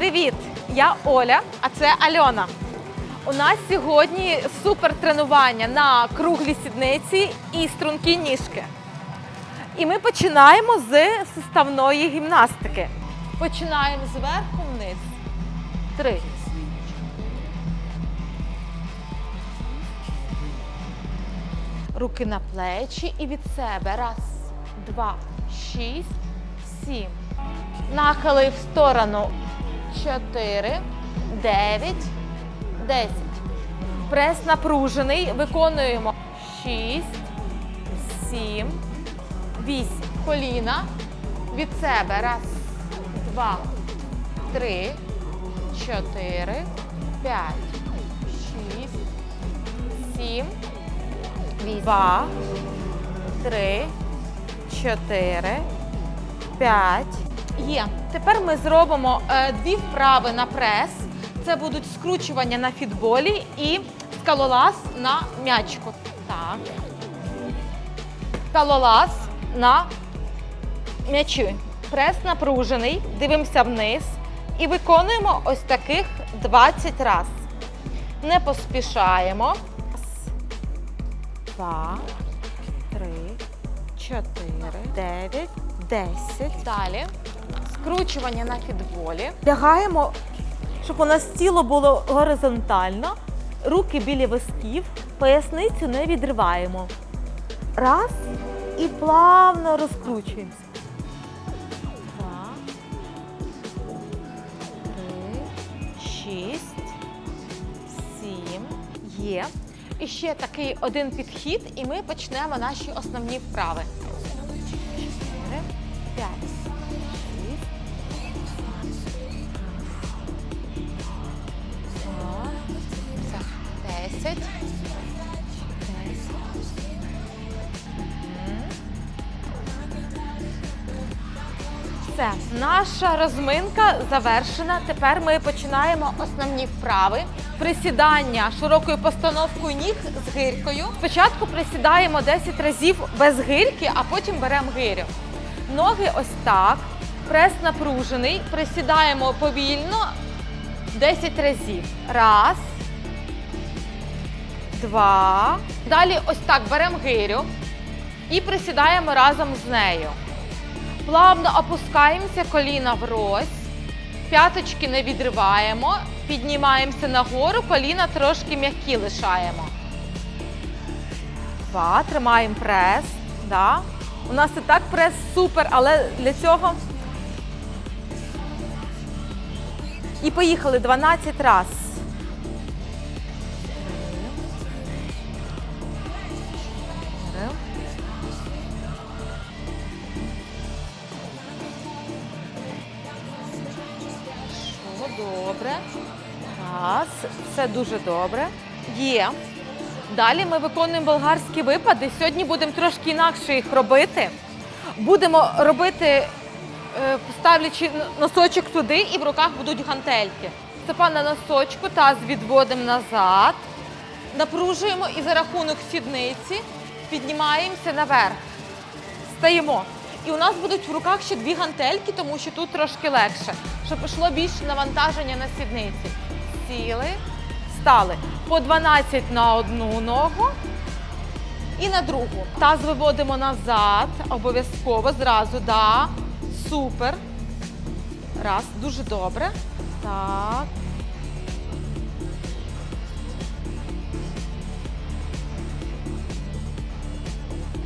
Привіт! Я Оля, а це Альона. У нас сьогодні супер тренування на круглі сідниці і стрункі ніжки. І ми починаємо з суставної гімнастики. Починаємо зверху вниз. Три. Руки на плечі і від себе. Раз, два, шість, сім. Нахили в сторону. Чотири, дев'ять, десять. Прес напружений. Виконуємо. Шість, сім, вісім. Коліна. Від себе. Раз, два, три, чотири, п'ять, шість, сім. Два, три, чотири, п'ять. Є. Тепер ми зробимо е, дві вправи на прес. Це будуть скручування на фітболі і скалолаз на м'ячку. Так. Скалолаз на м'ячі. Прес напружений. Дивимося вниз. І виконуємо ось таких 20 раз. Не поспішаємо. Раз, два, три, чотири, дев'ять, десять. Далі. Скручування на фітболі. Лягаємо, щоб у нас тіло було горизонтально. Руки біля висків, поясницю не відриваємо. Раз і плавно розкручуємося. Два, три, шість, сім. Є. І ще такий один підхід, і ми почнемо наші основні вправи. Наша розминка завершена. Тепер ми починаємо основні вправи. Присідання широкою постановкою ніг з гирькою. Спочатку присідаємо 10 разів без гирьки, а потім беремо гирю. Ноги ось так. Прес напружений. Присідаємо повільно 10 разів. Раз. Два. Далі ось так беремо гирю і присідаємо разом з нею. Плавно опускаємося коліна врозь, п'яточки не відриваємо, піднімаємося нагору, коліна трошки м'які лишаємо. Два, тримаємо прес. Да. У нас і так прес супер, але для цього. І поїхали 12 раз. Все дуже добре. Є. Далі ми виконуємо болгарські випади. Сьогодні будемо трошки інакше їх робити. Будемо робити, е, ставлячи носочок туди, і в руках будуть гантельки. Степан на носочку, таз відводимо назад. Напружуємо і за рахунок сідниці піднімаємося наверх. Стаємо. І у нас будуть в руках ще дві гантельки, тому що тут трошки легше, щоб пішло більше навантаження на сідниці. Сіли, стали. По 12 на одну ногу і на другу. Таз виводимо назад, обов'язково зразу. Да. Супер. Раз, дуже добре. Так.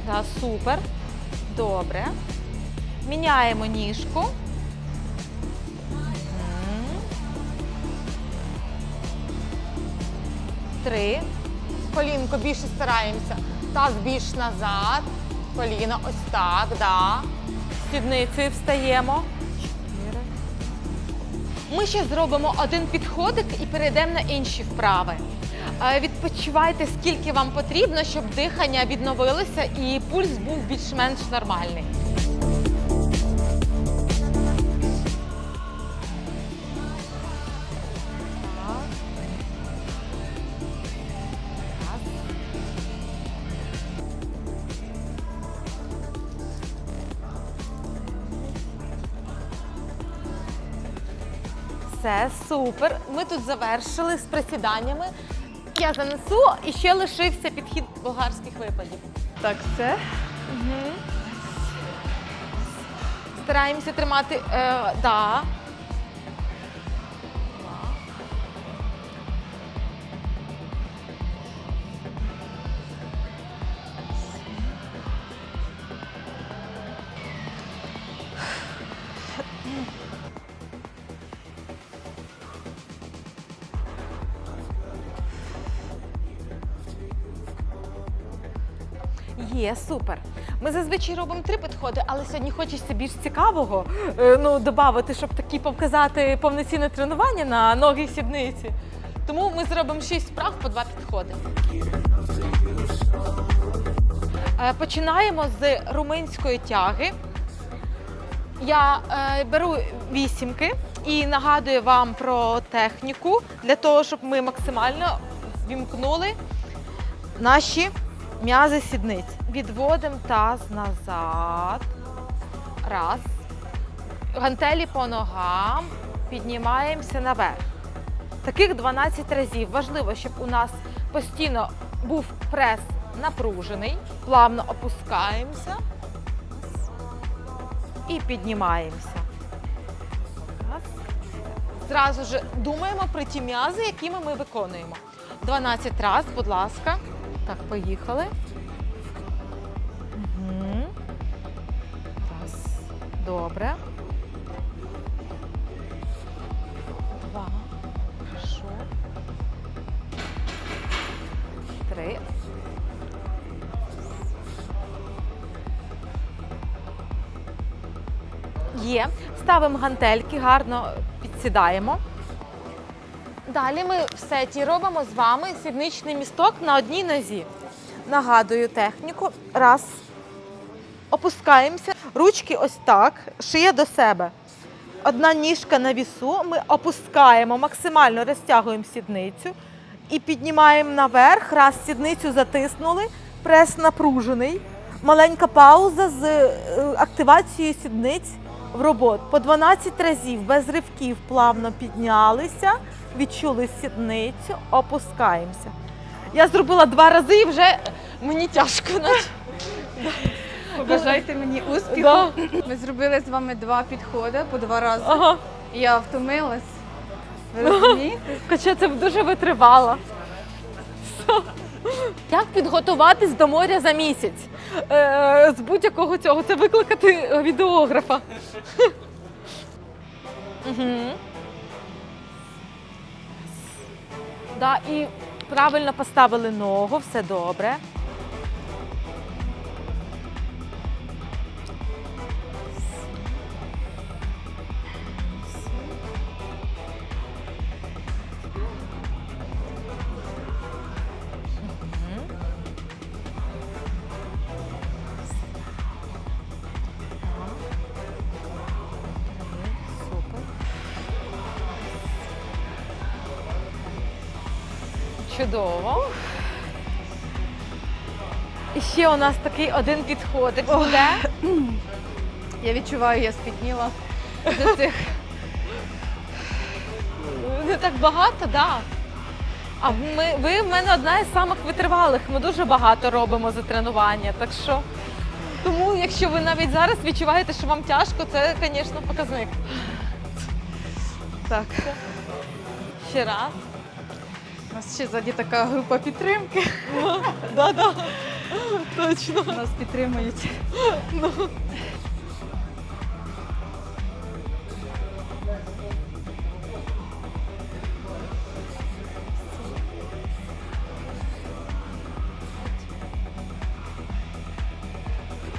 Да, супер. Добре. Міняємо ніжку. Три. Колінко більше стараємося. Таз більш назад. Коліно ось так, да. Сідницею встаємо. Чотири. Ми ще зробимо один підходик і перейдемо на інші вправи. Е, Відпочивайте скільки вам потрібно, щоб дихання відновилося і пульс був більш-менш нормальний. Все, супер. Ми тут завершили з присіданнями. Я занесу і ще лишився підхід болгарських випадів. Так, все. Стараємося тримати. Е, да. Є, супер. Ми зазвичай робимо три підходи, але сьогодні хочеться більш цікавого. е, Ну, додати, щоб такі показати повноцінне тренування на ноги і сідниці. Тому ми зробимо шість вправ по два підходи. Е, Починаємо з румунської тяги. Я е, беру вісімки і нагадую вам про техніку для того, щоб ми максимально вімкнули наші м'язи сідниць. Відводимо таз назад. Раз. Гантелі по ногам. Піднімаємося наверх. Таких 12 разів. Важливо, щоб у нас постійно був прес напружений. Плавно опускаємося і піднімаємося. Раз. Зразу ж думаємо про ті м'язи, якими ми виконуємо. 12 разів, будь ласка. Так, поїхали. Раз. Добре. Два. Хорошо. Три. Є. Ставимо гантельки, гарно підсідаємо. Далі ми в сеті робимо з вами сідничний місток на одній нозі. Нагадую техніку. Раз. Опускаємося. Ручки ось так, шия до себе. Одна ніжка на вісу. Ми опускаємо, максимально розтягуємо сідницю і піднімаємо наверх. Раз сідницю затиснули, прес напружений. Маленька пауза з е, активацією сідниць в роботу. По 12 разів без ривків плавно піднялися, відчули сідницю, опускаємося. Я зробила два рази і вже мені тяжко. Побажайте мені успіху. Да. Ми зробили з вами два підходи по два рази. Ага. Я втомилась. Ви розумієте? Хоча це дуже витривало. Як підготуватись до моря за місяць? Е, з будь-якого цього це викликати відеографа. Да, і правильно поставили ногу, все добре. Чудово. І ще у нас такий один підходик буде. Я відчуваю, я спітніла до цих. Не так багато, так. Да. А ми, ви в мене одна із самих витривалих. Ми дуже багато робимо за тренування. Так що, тому, якщо ви навіть зараз відчуваєте, що вам тяжко, це, звісно, показник. Так, Ще раз. У нас ще ззаді така група підтримки. Да-да. Точно. Нас підтримують.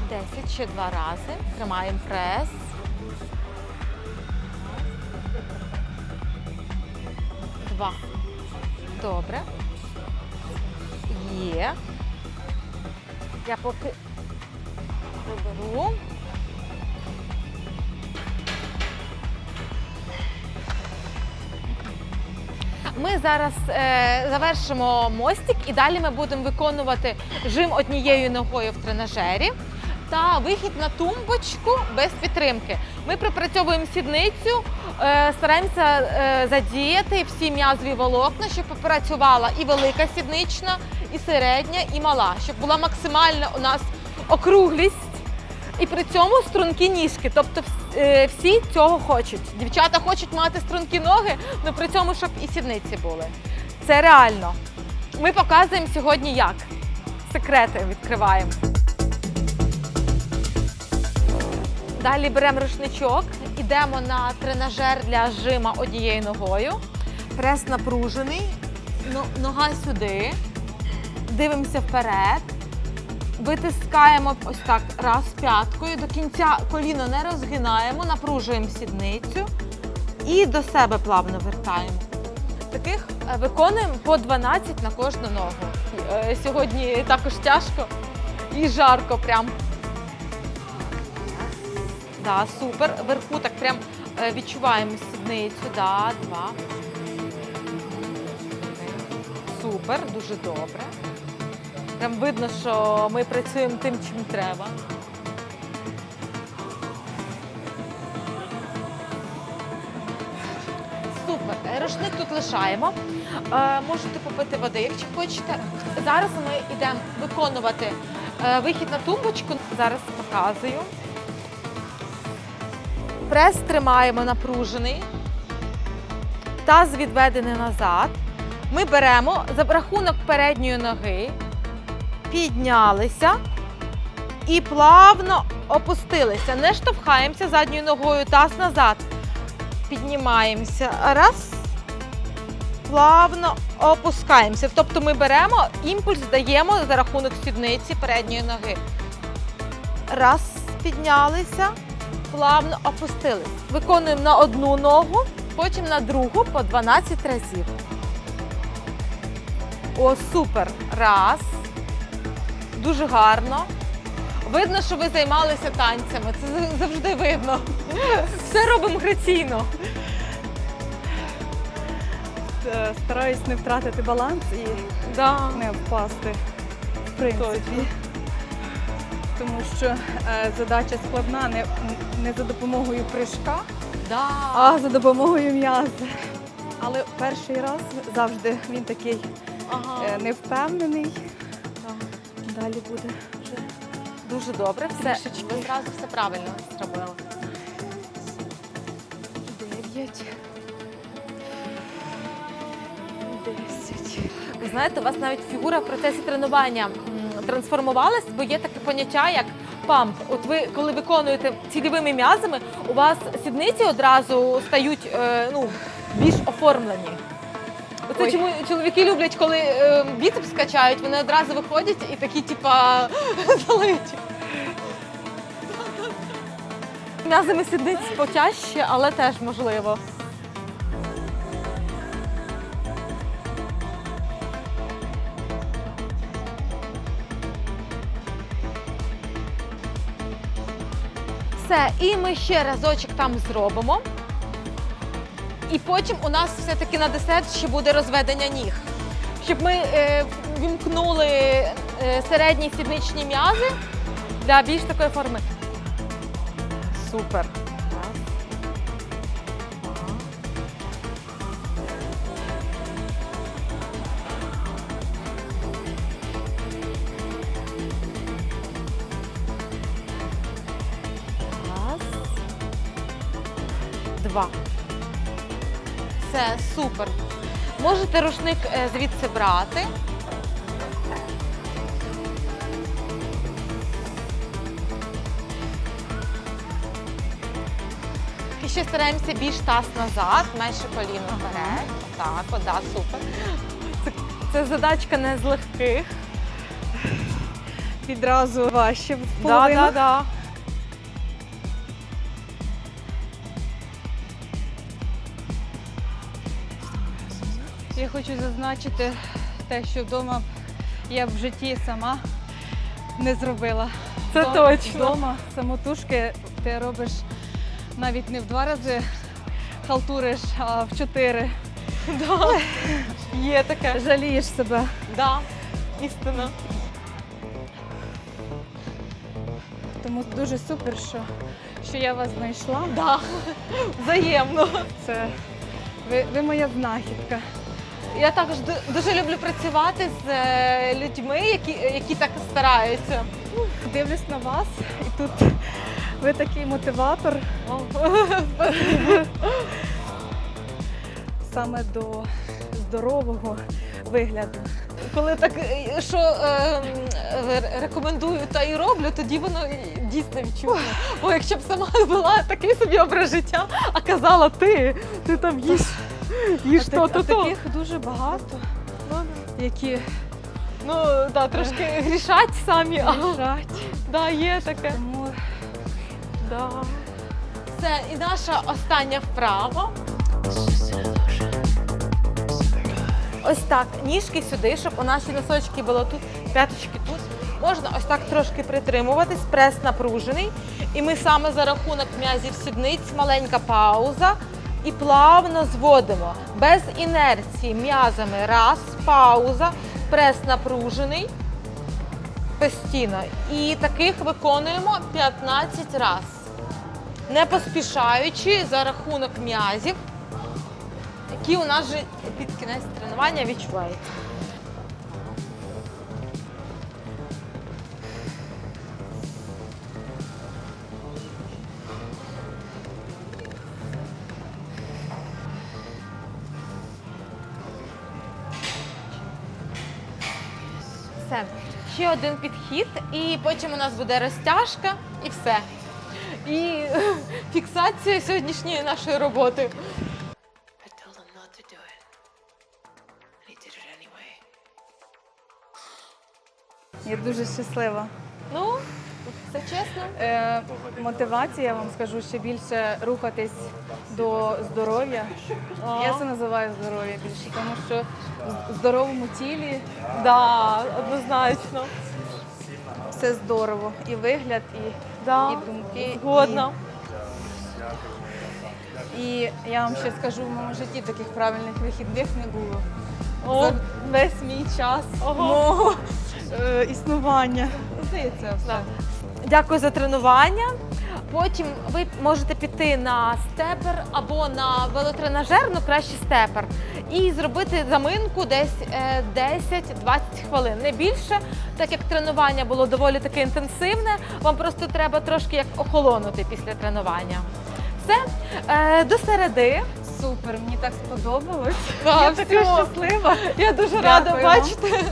Десять, ще два рази. Тримаємо прес. Два. Добре. Є. Я поки приберу. Ми зараз е, завершимо мостик і далі ми будемо виконувати жим однією ногою в тренажері. та вихід на тумбочку без підтримки. Ми пропрацьовуємо сідницю, стараємося е, задіяти всі м'язові волокна, щоб попрацювала і велика сіднична, і середня, і мала, щоб була максимальна у нас округлість. І при цьому стрункі ніжки. Тобто е, всі цього хочуть. Дівчата хочуть мати стрункі ноги, але при цьому, щоб і сідниці були. Це реально. Ми показуємо сьогодні як. Секрети відкриваємо. Далі беремо рушничок, ідемо на тренажер для жима однією ногою. Прес напружений, нога сюди. Дивимося вперед. Витискаємо ось так раз п'яткою. До кінця коліно не розгинаємо, напружуємо сідницю і до себе плавно вертаємо. Таких е, виконуємо по 12 на кожну ногу. Е, Сьогодні також тяжко і жарко прям. Да, супер. Вверху так прям е, відчуваємо сідницю. Да, два. Супер, дуже добре. Прям видно, що ми працюємо тим, чим треба. Супер. Е, Рушник тут лишаємо. Е, можете попити води, якщо хочете. Зараз ми йдемо виконувати вихід на тумбочку. Зараз показую. Прес тримаємо напружений. Таз відведений назад. Ми беремо за рахунок передньої ноги, піднялися і плавно опустилися. Не штовхаємося задньою ногою, таз назад. Піднімаємося. Раз. Плавно опускаємося. Тобто ми беремо, імпульс даємо за рахунок сідниці передньої ноги. Раз, піднялися, плавно опустились. Виконуємо на одну ногу, потім на другу по 12 разів. О, супер. Раз. Дуже гарно. Видно, що ви займалися танцями. Це завжди видно. Все робимо граційно. Е, Стараюсь не втратити баланс і Да. не впасти, в принципі. Точно. Тому що е, задача складна не, не за допомогою прыжка, Да. а за допомогою м'яза. Але перший раз завжди він такий Ага. е, невпевнений. Да. Далі буде вже Дуже добре. Все. Ви зразу все правильно зробили. дев'ять. Десять. Ви знаєте, у вас навіть фігура в процесі тренування трансформувалась, бо є таке поняття, як памп. От ви, коли виконуєте цільовими м'язами, у вас сідниці одразу стають е, ну, більш оформлені. Оце Ой. чому чоловіки люблять, коли е, біцепс качають, вони одразу виходять і такі, типа, залиті. М'язами сідниць потяжче, але теж можливо. Все, і ми ще разочок там зробимо. І потім у нас все-таки на десерт ще буде розведення ніг. Щоб ми е, вімкнули е, середні сідничні м'язи для більш такої форми. Супер. Два. Все, супер. Можете рушник е, звідси брати. І ще стараємося більш таз назад, менше коліно вперед. Так, от, да, супер. Це, це задачка не з легких. Відразу важче в Да, да, да. Я хочу зазначити те, що вдома я в житті сама не зробила. Це Вдома- точно. Вдома самотужки ти робиш навіть не в два рази халтуриш, а в чотири. Да. Є таке. Жалієш себе. Да, істина. Тому дуже супер, що, що я вас знайшла. Да. Взаємно. Це ви, ви моя знахідка. Я також дуже люблю працювати з е, людьми, які, які так стараються. Дивлюсь на вас, і тут ви такий мотиватор саме до здорового вигляду. Коли так е, що е, рекомендую та і роблю, тоді воно дійсно відчутно. Бо якщо б сама вела такий собі образ життя, а казала ти, ти там їш, їш А то, так- то, таких дуже багато, які Ну да, трошки грішать самі, а лежать. да, є таке. Тому Да. Це і наша остання вправа. Ось так, ніжки сюди, щоб у наші носочки було тут, п'яточки тут. Можна ось так трошки притримуватись, прес напружений. І ми саме за рахунок м'язів сідниць, маленька пауза. І плавно зводимо без інерції м'язами. Раз, пауза, прес напружений постійно. І таких виконуємо 15 разів. Не поспішаючи за рахунок м'язів, які у нас вже під кінець тренування відчуваються. Ще один підхід, і потім у нас буде розтяжка і все. І фіксація сьогоднішньої нашої роботи. Я дуже щаслива. Ну, все чесно. Е, мотивація, я вам скажу, ще більше рухатись до здоров'я. Я це називаю здоров'я більше, тому що в здоровому тілі Да, однозначно. все здорово. І вигляд, і, Да, і думки. Згодна. І, і я вам ще скажу, в моєму житті таких правильних вихідних не було. О, За весь мій час Ого. мого е, існування. Здається, все. Да. Дякую за тренування. Потім ви можете піти на степер або на велотренажер, ну краще степер, і зробити заминку десь е, 10-20 хвилин, не більше, так як тренування було доволі таки інтенсивне. Вам просто треба трошки як охолонути після тренування. Все, е, до середи. Супер, мені так сподобалось. Я така щаслива. Я дуже Дякую рада бачити